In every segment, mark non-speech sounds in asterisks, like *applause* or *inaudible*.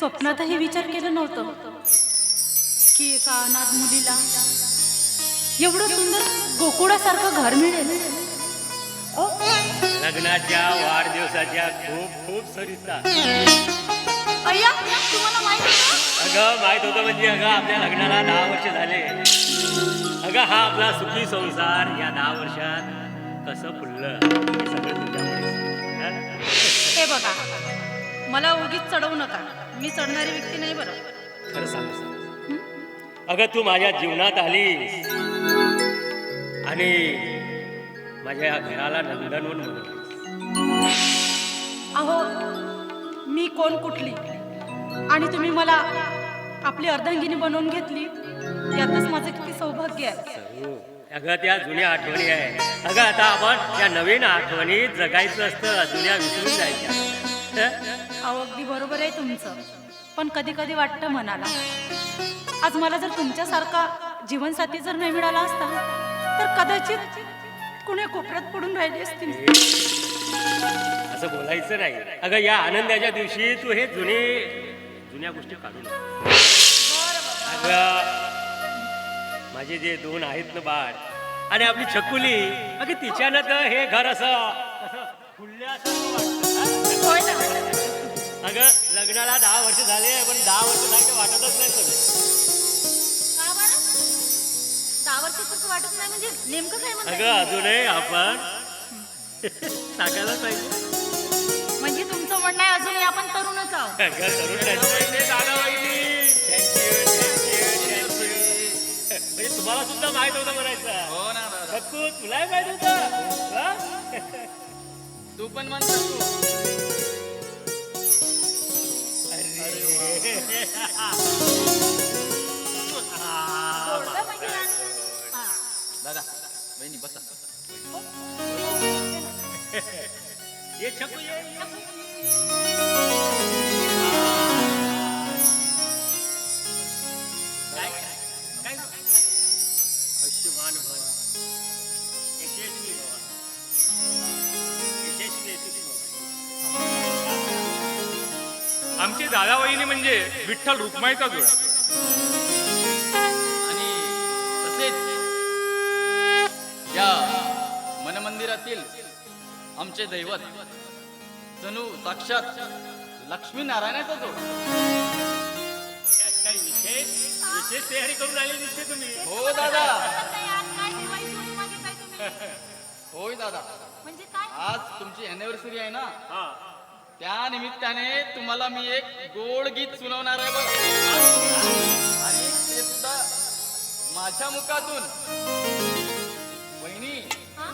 स्वप्नातही विचार केलं नव्हतं की एका अनाथ मुलीला एवढं सुंदर गोकुळासारखं घर मिळेल. लग्नाच्या वाढदिवसाच्या खूप खूप सरिता अय्या तुम्हाला माहीत होतं? अगं माहीत होतं म्हणजे अगं आपल्या लग्नाला दहा वर्ष झाले. अगं हा आपला सुखी संसार या दहा वर्षात कसं फुललं हे सगळं हे बघा मला उगीच चढवू नका. मी चढणारी व्यक्ती नाही बरं. खरं सांगू सांग. अगं तू माझ्या जीवनात आलीस. आणि माझ्या घराला नंदनवन बनवलीस अहो मी कोण कुठली? आणि तुम्ही मला आपली अर्धांगिनी बनवून घेतली? यातच माझं किती सौभाग्य आहे. अगं त्या जुन्या आठवणी आहे अगं आता आपण त्या नवीन आठवणी जगायचं असतं जुन्या विसरून जायच्या? अहो अगदी बरोबर आहे तुमचं. पण कधी कधी वाटतं मनाला. आज मला जर तुमच्यासारखा जीवनसाथी जर नाही मिळाला असता तर कदाचित कुण्या कोपऱ्यात पडून राहिली असतील असं बोलायचं नाही. अगं या आनंदाच्या दिवशी तू हे जुने जुन्या गोष्टी काढून अगं माझे जे दोन आहेत ना बाळ आणि आपली छकुली अगं तिच्यानं तर हे घर असं असं वाटतं. होय ना? अगं लग्नाला दहा वर्ष झाले पण दहा वर्ष सारखे वाटतच नाही तुम्ही का बरं? दहा वर्षाचं वाटत नाही म्हणजे नेमकं काय म्हणताय? अगं अजूनही आपण पाहिजे. म्हणजे तुमचं म्हणणं आहे अजूनही आपण तरुणच आहोत. अगं करून म्हणजे तुम्हाला सुद्धा माहीत होतं म्हणायचं. हो ना दादा. छक्कू तुलाही माहीत होतं. हा? तू पण म्हणतो तू. सोडलं म्हणजे ना- हा. दादा बहिणी बसा हे छकू ये ये. म्हणजे विठ्ठल रुक्माईचा जोडा. आणि तसेच या मनमंदिरातील आमचे दैवत जणू साक्षात लक्ष्मी नारायणाचा जोड काही विशेष विशेष तयारी करून आले दिसते तुम्ही. हो दादा. मागितलाय तुम्ही? होय दादा. म्हणजे काय? आज तुमची अॅनिव्हर्सरी आहे ना? हा. त्या निमित्ताने तुम्हाला मी एक गोड गीत सुनावणार आहे बघ. आणि ते सुद्धा माझ्या मुखातून. हा?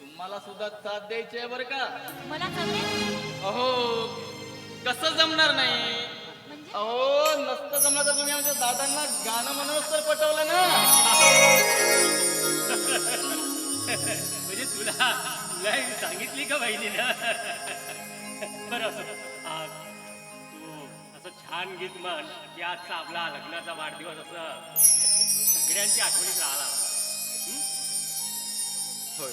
तुम्हाला सुद्धा साथ द्यायची आहे बरं का? मला? अहो कसं जमणार नाही? म्हणजे? अहो नसतं जमलं तर तुम्ही आमच्या दादांना गाणं म्हणूनच तर पटवलं ना. *laughs* म्हणजे तुला तुला सांगितली का बहिणीनं बरं असं तू असं छान गीत म्हण की आजचा आपला लग्नाचा वाढदिवस असं सगळ्यांची आठवणीत राहिला होय.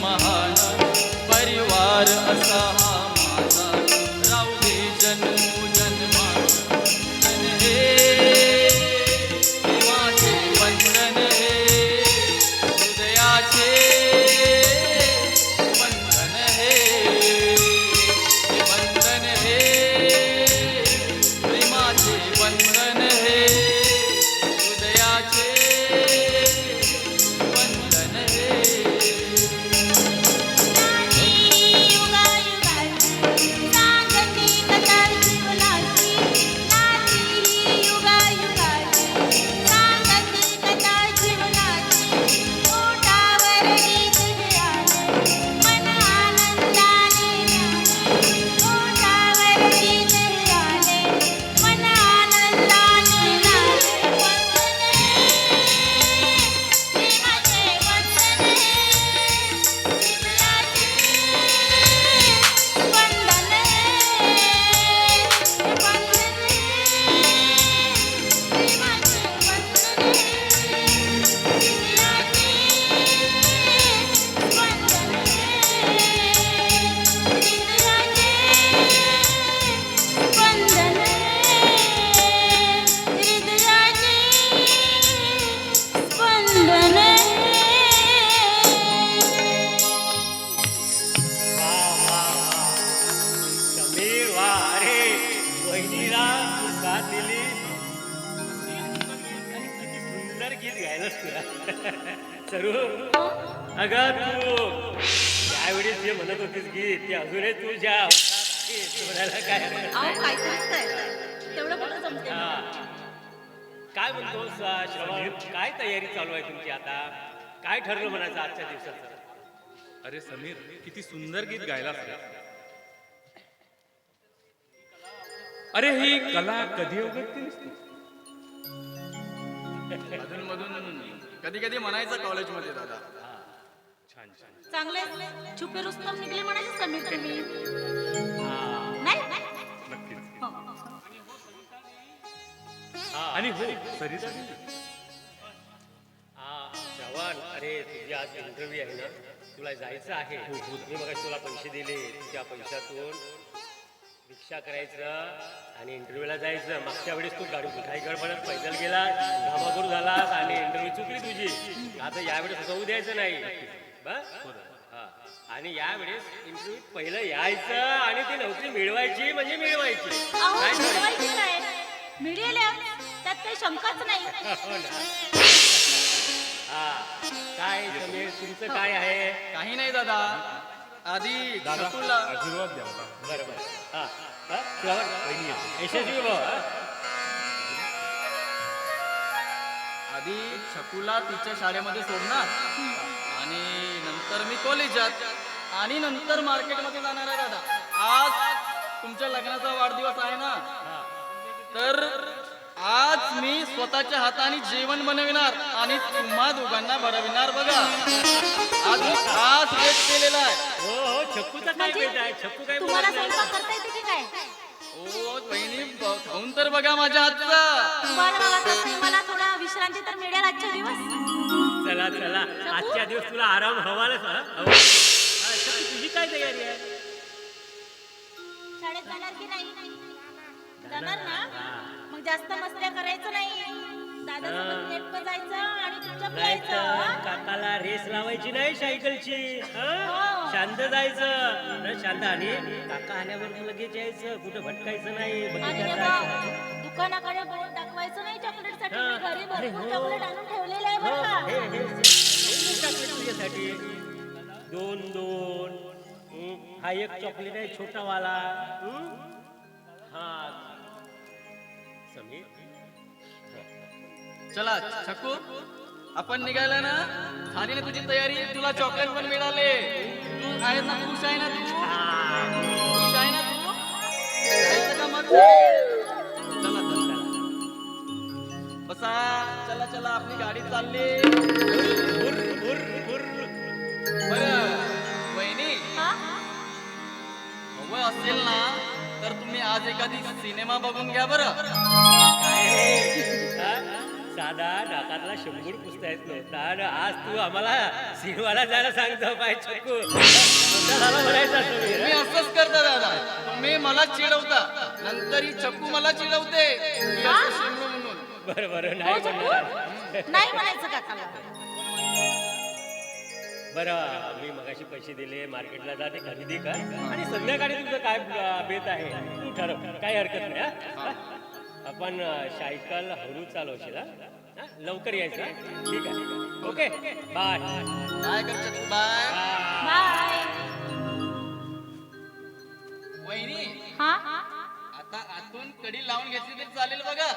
महान परिवार असा हा माझा. गीत गायलंस तुला सरू. अगं तू. त्यावेळी जे म्हणत होतीस गीत ते अजूनही तू ज्या अवतारात आहेस, ते म्हणायला काय. काय सांगताय? तेवढं कुठं जमते हा. काय म्हणतोस अं, श्रवण? काय तयारी चालू आहे तुमची आता? काय ठरलं म्हणायचं आजच्या दिवसाचं? अरे समीर किती सुंदर गीत गायलास रे अरे ही कला कधी उगत केलीस तू? अधून मधून कधी कधी म्हणायचं कॉलेजमध्ये दादा. छान छान चांगले छुपे रुस्तम निघले म्हणायचे समीर तुम्ही. हा. नाही. नक्कीच हो. हा. आणि हो सरिता हा, श्रवण अरे तुझी आज इंटरव्ह्यू आहे ना? तुला जायचं आहे. मी मग तुला पैसे दिले. त्या पैशातून रिक्षा करायचं आणि इंटरव्ह्यूला जायचं. मागच्या वेळेस तू गाडी काही गडबडत पैदल गेला घामाघूर झालास आणि इंटरव्ह्यू चुकली तुझी. आता यावेळेस जाऊ द्यायचं नाही. हा. आणि यावेळेस इंटरव्ह्यू पहिलं यायचं आणि ती नोकरी मिळवायची म्हणजे मिळवायची. अहो काय? मिळवायची मिळेल. त्यात काही शंकाच नाही. हो ना. हा. काय समीर तुमचं काय आहे? काही नाही दादा. आधी दादा छकुला आशीर्वाद द्या. मला. बरोबर हा. यशस्वी आधी छकुला तिच्या शाळेमध्ये सोडणार. आणि नंतर मी कॉलेजात. आणि नंतर मार्केटमध्ये जाणार आहे दादा आज तुमच्या लग्नाचा वाढदिवस आहे ना? तर आज मी स्वतःच्या हाताने जेवण बनविणार आणि तुम्हा दोघांना भरविणार बघा. आज मी खास वेट केलेला आहे. हो हो छक्कूचा काय बेट आहे? छक्कू काय तुम्हाला बोलत नाही. स्वयंपाक करता येते की काय? ओ बहिणी ब- खाऊन तर बघा माझ्या हातचा. बरं बाबा तसंही मला थोडा विश्रांती तर मिळेल आजच्या दिवस. चला चला. आजच्या दिवस तुला आराम हा? हवा. हा, छक्कू, तुझी काय तयारी आहे? शाळेत जाणार की नाही? जाणार ना? मग जास्त मस्त्या करायचं नाही. दादा नेटकं जायचं आणि चुपचाप नाही यायचं तर? काकाला रेस लावायची नाही सायकलची हा? शांत जायचं. नाही, शांत आणि काका आल्यावर लगेच यायचं. कुठं भटकायचं नाही आणि बगीच्यात हे जायचं. बघ, दुकानाकडे बोट दाखवायचं नाही चॉकलेटसाठी. हा. मी घरी अरे भरपूर हो. चॉकलेट आणून ठेवलेलं आहे हो, बरं हे- का? हे- हे. चॉकलेट तुझ्यासाठी. दोन दोन. हं, हा एक चॉकलेट आहे छोटा वाला हं? हा. चला छकू. आपण निघायला ना झाली ना तुझी तयारी तुला चॉकलेट पण मिळाले. तू आहे ना खुश आहे ना तू? खुश आहे ना तू? जायचं का मग? चला चला. बसा. चला चला आपली गाडी चालली. बरं वहिनी. असेल ना तर तुम्ही आज एखादी सिनेमा बघून घ्या बरं? हा? साधा नाकातला शंभर पुसता येत आणि आज तू आम्हाला सिनेमाला जायला सांगतो पाय झाला म्हणायचं तुम्ही? असंच करता दादा. तुम्ही मला चिडवता. नंतर ही चक्कू मला चिडवते. मी असं शिमलो म्हणून. बरं बरं हो नाही म्हणणार नाही म्हणायचं काकाला बरं मी मगाशी पैसे दिले मार्केटला जा ते खरेदी कर. आणि संध्याकाळी तुझं काय बेत आहे? तू ठरव. काही हरकत नाही हं? आपण सायकल हळू चालवशील हं? हं? लवकर यायचं हं? ठीक आहे. ओके? बाय. काय कर चक्कू बाय. बाय. वहिनी हा? आता आतून कडी लावून घेतली तरी चालेल बघा.